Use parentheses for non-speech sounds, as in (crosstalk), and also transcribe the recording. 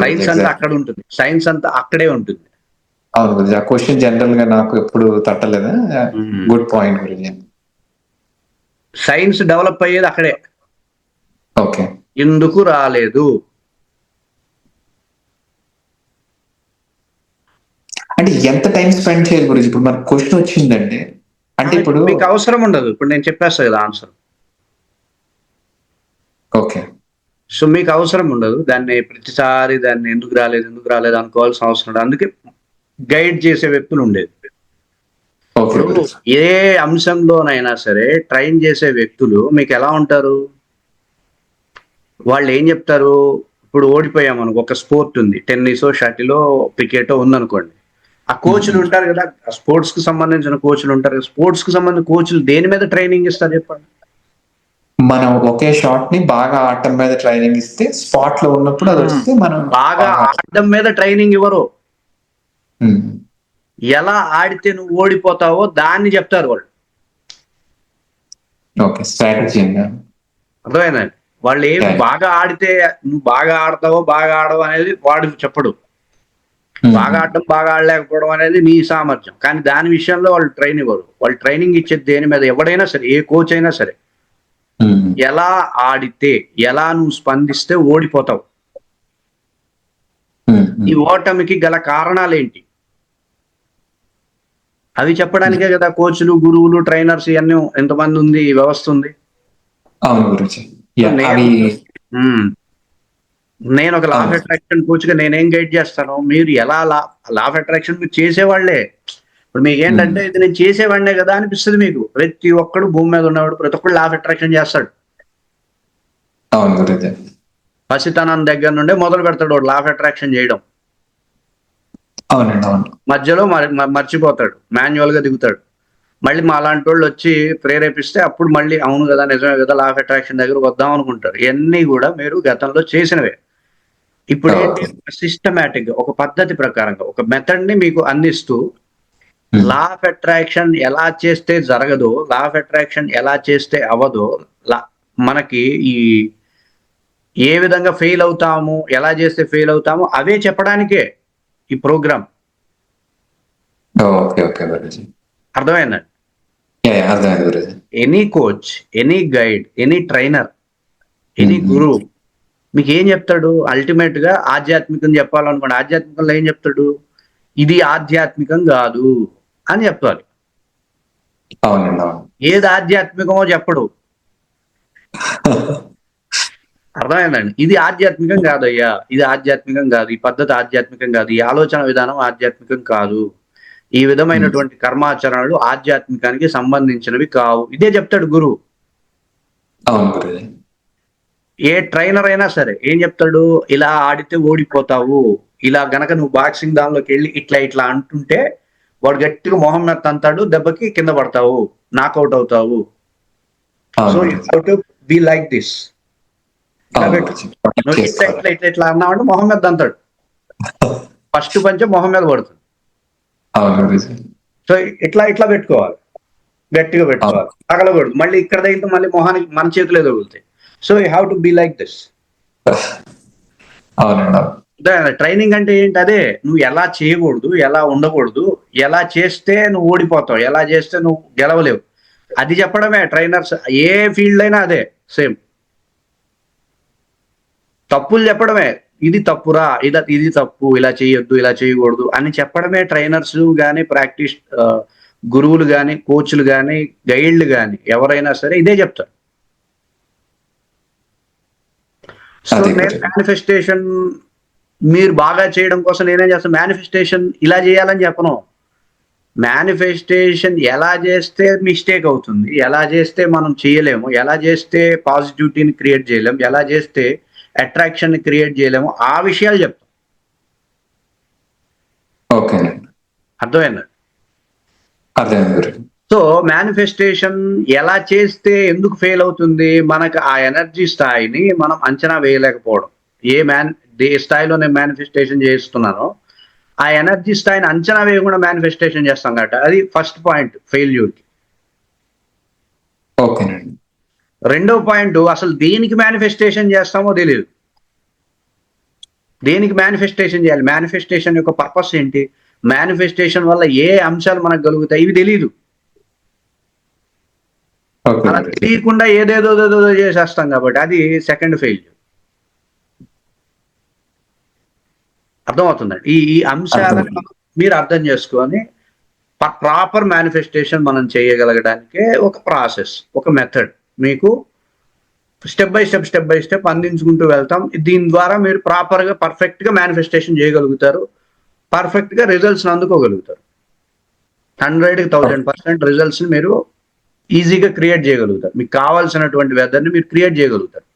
Science అంతా. అక్కడ ఉంటుంది. సైన్స్ అంతా అక్కడే ఉంటుంది. అవును ఆ క్వశ్చన్ జనరల్గా నాకు ఎప్పుడు తట్టలేదు. గుడ్ పాయింట్ గురూజీ సైన్స్ డెవలప్ అయ్యేది అక్కడే. ఓకే ఎందుకు రాలేదు? అంటే ఎంత టైం స్పెండ్ చేయాలి గురించి? ఇప్పుడు మనకు క్వశ్చన్ వచ్చిందంటే అంటే ఇప్పుడు మీకు అవసరం ఉండదు. ఇప్పుడు నేను చెప్పేస్తా కదా ఆన్సర్ ఓకే సో మీకు అవసరం ఉండదు. దాన్ని ప్రతిసారి దాన్ని ఎందుకు రాలేదు ఎందుకు రాలేదు అనుకోవాల్సిన అవసరం ఉండదు. అందుకే గైడ్ చేసే వ్యక్తులు ఉండేది. ఏ అంశంలోనైనా సరే ట్రైన్ చేసే వ్యక్తులు మీకు ఎలా ఉంటారు? వాళ్ళు ఏం చెప్తారు? ఇప్పుడు ఓడిపోయాం అనుకో ఒక స్పోర్ట్ ఉంది. టెన్నిసో షటిలో క్రికెటో ఉందనుకోండి. ఆ కోచ్లు ఉంటారు కదా. స్పోర్ట్స్కి సంబంధించిన కోచ్లు ఉంటారు స్పోర్ట్స్కి సంబంధించిన కోచ్లు దేని మీద ట్రైనింగ్ ఇస్తారు చెప్పండి? మనం ఒకే షాట్ని బాగా ఆడటం మీద ట్రైనింగ్ ఇస్తే స్పాట్లో ఉన్నప్పుడు అది వస్తే మనం బాగా ఆడడం మీద ట్రైనింగ్ ఇవ్వరు. ఎలా ఆడితే నువ్వు ఓడిపోతావో దాన్ని చెప్తారు వాళ్ళు. ఓకే స్ట్రాటజీ అర్థమైందండి వాళ్ళు ఏం. బాగా ఆడితే నువ్వు బాగా ఆడతావో బాగా ఆడవు అనేది వాడు చెప్పడు. బాగా ఆడటం బాగా ఆడలేకపోవడం అనేది నీ సామర్థ్యం. కానీ దాని విషయంలో వాళ్ళు ట్రైన్ ఇవ్వరు వాళ్ళు ట్రైనింగ్ ఇచ్చేది దేని మీద? ఎవడైనా సరే ఏ కోచ్ అయినా సరే. ఎలా ఆడితే ఎలా నువ్వు స్పందిస్తే ఓడిపోతావు. ఈ ఓటమికి గల కారణాలు ఏంటి అవి చెప్పడానికే కదా కోచ్లు గురువులు ట్రైనర్స్ ఇవన్నీ ఎంతమంది ఉంది వ్యవస్థ ఉంది? నేను- ఒక లా ఆఫ్ అవును. అట్రాక్షన్ కోచ్గా నేనేం గైడ్ చేస్తాను? మీరు ఎలా లా లా ఆఫ్ అట్రాక్షన్ మీరు చేసేవాళ్ళే. ఇప్పుడు మీకు ఏంటంటే ఇది నేను చేసేవాడినే కదా అనిపిస్తుంది మీకు. ప్రతి ఒక్కడు భూమి మీద ఉన్నవాడు ప్రతి ఒక్కడు లా ఆఫ్ అట్రాక్షన్ చేస్తాడు. పసితనం దగ్గర నుండే మొదలు పెడతాడు వాడు లా ఆఫ్ అట్రాక్షన్ చేయడం. మధ్యలో మర్చిపోతాడు. మాన్యువల్గా దిగుతాడు. మళ్ళీ మా అలాంటి వాళ్ళు వచ్చి ప్రేరేపిస్తే అప్పుడు మళ్ళీ అవును కదా నిజమే కదా లా ఆఫ్ అట్రాక్షన్ దగ్గర వద్దాం అనుకుంటారు. ఇవన్నీ కూడా మీరు గతంలో చేసినవే. ఇప్పుడు ఏంటి సిస్టమేటిక్ ఒక పద్ధతి ప్రకారంగా ఒక మెథడ్ని మీకు అందిస్తూ. లా ఆఫ్ అట్రాక్షన్ ఎలా చేస్తే జరగదో లా ఆఫ్ అట్రాక్షన్ ఎలా చేస్తే అవ్వదో మనకి ఈ ఏ విధంగా ఫెయిల్ అవుతాము ఎలా చేస్తే ఫెయిల్ అవుతాము అవే చెప్పడానికే ఈ ప్రోగ్రామ్. అర్థమైందండి any coach any guide any trainer any. గురువు మీకు ఏం చెప్తాడు? అల్టిమేట్గా ఆధ్యాత్మికం చెప్పాలనుకోండి ఆధ్యాత్మికంలో ఏం చెప్తాడు? ఇది ఆధ్యాత్మికం కాదు. అని చెప్తారు ఏది ఆధ్యాత్మికమో చెప్పడు. అర్థమైందండి? ఇది ఆధ్యాత్మికం కాదయ్యా. ఇది ఆధ్యాత్మికం కాదు. ఈ పద్ధతి ఆధ్యాత్మికం కాదు. ఈ ఆలోచన విధానం ఆధ్యాత్మికం కాదు. ఈ విధమైనటువంటి కర్మాచరణలు ఆధ్యాత్మికానికి సంబంధించినవి కావు. ఇదే చెప్తాడు గురువు. ఏ ట్రైనర్ అయినా సరే ఏం చెప్తాడు? ఇలా ఆడితే ఓడిపోతావు. ఇలా గనక నువ్వు బాక్సింగ్ దానిలోకి వెళ్ళి ఇట్లా ఇట్లా అంటుంటే వాడు గట్టిగా మొహం మీద తంతాడు దెబ్బకి కింద పడతావు నాకౌట్ అవుతావు. So to be like this నువ్వు ఇట్లా ఇట్లా ఇట్లా మొహం మీద తంతాడు. (laughs) ఫస్ట్ పంచే మొహం మీద పడుతుంది. సో ఇట్లా ఇట్లా పెట్టుకోవాలి. గట్టిగా పెట్టుకోవాలి. తగలకూడదు. మళ్ళీ ఇక్కడ తగిలితే మళ్ళీ మొహానికి మన చేతిలో తగులుతాయి so you have to be like this అవునండి అవును. ట్రైనింగ్ అంటే ఏంటి? అదే నువ్వు ఎలా చేయకూడదు ఎలా ఉండకూడదు ఎలా చేస్తే నువ్వు ఓడిపోతావు ఎలా చేస్తే నువ్వు గెలవలేవు. అది చెప్పడమే ట్రైనర్స్ ఏ ఫీల్డ్ అయినా అదే సేమ్. తప్పులు చెప్పడమే ఇది తప్పురా ఇది ఇది తప్పు ఇలా చేయొద్దు ఇలా చేయకూడదు అని చెప్పడమే ట్రైనర్స్ కానీ ప్రాక్టీస్ గురువులు కానీ కోచ్లు కానీ గైడ్లు కానీ ఎవరైనా సరే ఇదే చెప్తారు. సో. మేనిఫెస్టేషన్ మీరు బాగా చేయడం కోసం నేనేం చేస్తాను? మేనిఫెస్టేషన్ ఇలా చేయాలని చెప్పను. మేనిఫెస్టేషన్ ఎలా చేస్తే మిస్టేక్ అవుతుంది? ఎలా చేస్తే మనం చేయలేము? ఎలా చేస్తే పాజిటివిటీని క్రియేట్ చేయలేము? ఎలా చేస్తే అట్రాక్షన్ క్రియేట్ చేయలేము? ఆ విషయాలు చెప్తాం ఓకేనండి అర్థమైంది? సో మేనిఫెస్టేషన్ ఎలా చేస్తే ఎందుకు ఫెయిల్ అవుతుంది? మనకు ఆ ఎనర్జీ స్థాయిని మనం అంచనా వేయలేకపోవడం. ఏ మ్యాన్ స్థాయిలో నేను మేనిఫెస్టేషన్ చేస్తున్నానో ఆ ఎనర్జీ స్థాయిని అంచనా వేయకుండా మేనిఫెస్టేషన్ చేస్తాం కాబట్టి అది ఫస్ట్ పాయింట్ ఫెయిల్యూర్ ఓకేనండి రెండో పాయింట్ అసలు దేనికి మేనిఫెస్టేషన్ చేస్తామో తెలియదు దేనికి మేనిఫెస్టేషన్ చేయాలి? మేనిఫెస్టేషన్ యొక్క పర్పస్ ఏంటి? మేనిఫెస్టేషన్ వల్ల ఏ అంశాలు మనకు కలుగుతాయి? ఇవి తెలియదు అలా తెలియకుండా ఏదేదో ఏదేదో చేసేస్తాం కాబట్టి అది సెకండ్ ఫెయిల్యూర్ అర్థమవుతుందండి. ఈ ఈ అంశాలను మీరు అర్థం చేసుకొని ప్రాపర్ మేనిఫెస్టేషన్ మనం చేయగలగడానికే ఒక ప్రాసెస్ ఒక మెథడ్ మీకు step by step step by step అందించుకుంటూ వెళ్తాం. దీని ద్వారా మీరు ప్రాపర్గా పర్ఫెక్ట్గా మేనిఫెస్టేషన్ చేయగలుగుతారు. పర్ఫెక్ట్గా రిజల్ట్స్ అందుకోగలుగుతారు. హండ్రెడ్ థౌజండ్ పర్సెంట్ రిజల్ట్స్ మీరు ఈజీగా క్రియేట్ చేయగలుగుతారు. మీకు కావాల్సినటువంటి వెదర్ని మీరు క్రియేట్ చేయగలుగుతారు.